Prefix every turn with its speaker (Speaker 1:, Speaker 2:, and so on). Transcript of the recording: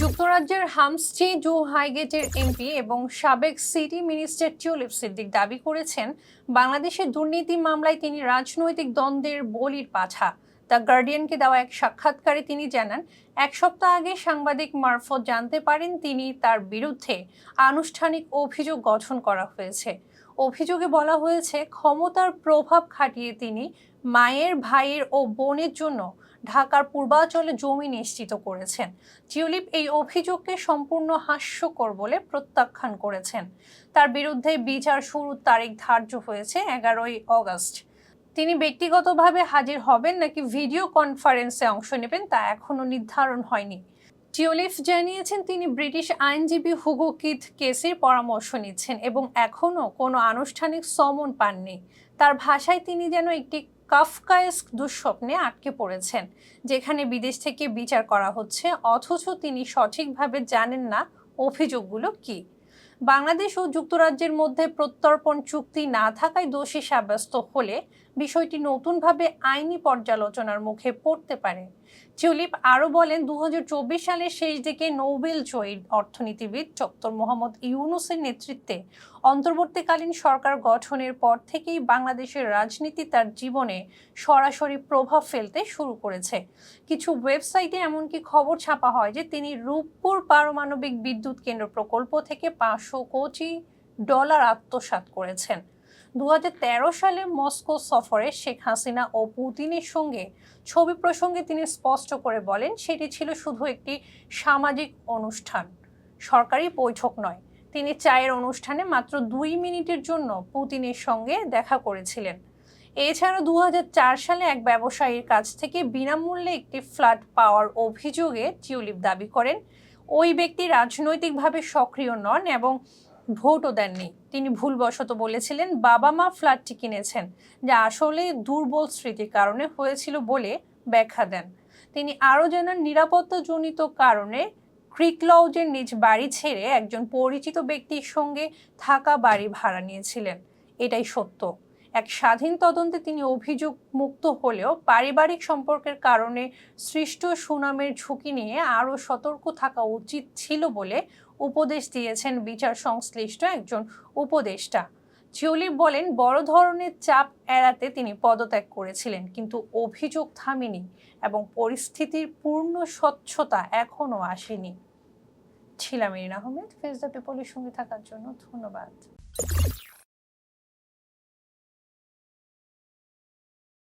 Speaker 1: যুক্তরাজ্যের হামস্টি জো হাইগেটের এমপি এবং সাবেক সিটি মিনিস্টার টিউলিপ সিদ্দিক দাবি করেছেন বাংলাদেশের দুর্নীতি মামলায় তিনি রাজনৈতিক দ্বন্দ্বের বলির পাঠা। দ্য গার্ডিয়ানকে দেওয়া এক সাক্ষাৎকারে তিনি জানান, এক সপ্তাহ আগে সাংবাদিক মারফত জানতে পারেন তিনি তার বিরুদ্ধে আনুষ্ঠানিক অভিযোগ গঠন করা হয়েছে। অভিযোগে বলা হয়েছে, ক্ষমতার প্রভাব খাটিয়ে তিনি মায়ের, ভাইয়ের ও বোনের জন্য ঢাকার পূর্বাঞ্চলে জমি নিশ্চিত করেছেন। টিউলিপ এই অভিযোগকে সম্পূর্ণ হাস্যকর বলে প্রত্যাখ্যান করেছেন। তার বিরুদ্ধে বিচার শুরুর তারিখ ধার্য হয়েছে এগারোই অগস্ট। তিনি ব্যক্তিগতভাবে হাজির হবেন নাকি ভিডিও কনফারেন্সে অংশ নেবেন তা এখনও নির্ধারণ হয়নি। টিওলিফ জানিয়েছেন তিনি ব্রিটিশ আইনজীবী হুগো কিথ কেসের পরামর্শ নিচ্ছেন এবং এখনও কোনো আনুষ্ঠানিক সমন পাননি। তার ভাষায় তিনি যেন একটি কাফকায়স্ক দুঃস্বপ্নে আটকে পড়েছেন, যেখানে বিদেশ থেকে বিচার করা হচ্ছে, অথচ তিনি সঠিকভাবে জানেন না অভিযোগগুলো কী। বাংলাদেশ ও যুক্তরাজ্যের মধ্যে প্রত্যর্পণ চুক্তি না থাকায় দোষী সাব্যস্ত হলে বিষয়টি নতুনভাবে আইনি পর্যালোচনার মুখে পড়তে পারে। টিউলিপ আরও বলেন দু হাজার চব্বিশ সালের শেষ দিকে নোবেল জয়ী অর্থনীতিবিদ ডক্টর মোহাম্মদ ইউনুসের নেতৃত্বে অন্তর্বর্তীকালীন সরকার গঠনের পর থেকেই বাংলাদেশের রাজনীতি তার জীবনে সরাসরি প্রভাব ফেলতে শুরু করেছে। কিছু ওয়েবসাইটে এমনকি খবর ছাপা হয় যে, তিনি রূপপুর পারমাণবিক বিদ্যুৎ কেন্দ্র প্রকল্প থেকে পাঁচশো কোটি ডলার আত্মসাৎ করেছেন। দু হাজার তেরো সালে মস্কো সফরে শেখ হাসিনা ও পুতিনের সঙ্গে ছবি প্রসঙ্গে তিনি স্পষ্ট করে বলেন, সেটি ছিল শুধু একটি সামাজিক অনুষ্ঠান, সরকারি বৈঠক নয়। তিনি চায়ের অনুষ্ঠানে মাত্র দুই মিনিটের জন্য পুতিনের সঙ্গে দেখা করেছিলেন। এছাড়া দু হাজার চার সালে এক ব্যবসায়ীর কাছ থেকে বিনামূল্যে একটি ফ্ল্যাট পাওয়ার অভিযোগে টিউলিপ দাবি করেন। ওই ব্যক্তি রাজনৈতিকভাবে সক্রিয় নন এবং ভোটও দেননি। তিনি ভুলবশত বলেছিলেন, বাবা মা ফ্ল্যাটটি কিনেছেন, যা আসলে দুর্বল স্মৃতির কারণে হয়েছিল বলে ব্যাখ্যা দেন। তিনি আরও জানান, নিরাপত্তাজনিত কারণে ক্রিক লউজের নিজ বাড়ি ছেড়ে একজন পরিচিত ব্যক্তির সঙ্গে থাকা বাড়ি ভাড়া নিয়েছিলেন। এটাই সত্য। এক স্বাধীন তদন্তে তিনি অভিযোগ মুক্ত হলেও পারিবারিক সম্পর্কের কারণে সৃষ্ট সুনামের ঝুঁকি নিয়ে আরও সতর্ক থাকা উচিত ছিল বলে উপদেশ দিয়েছেন বিচার সংশ্লিষ্ট একজন উপদেষ্টা। চিউলি বলেন, বড় ধরনের চাপ এড়াতে তিনি পদত্যাগ করেছিলেন, কিন্তু অভিযোগ থামেনি এবং পরিস্থিতির পূর্ণ স্বচ্ছতা এখনও আসেনি। ছিলাম ইরিন আহমেদ ফেস দ্য পিপলের সঙ্গে থাকার জন্য ধন্যবাদ।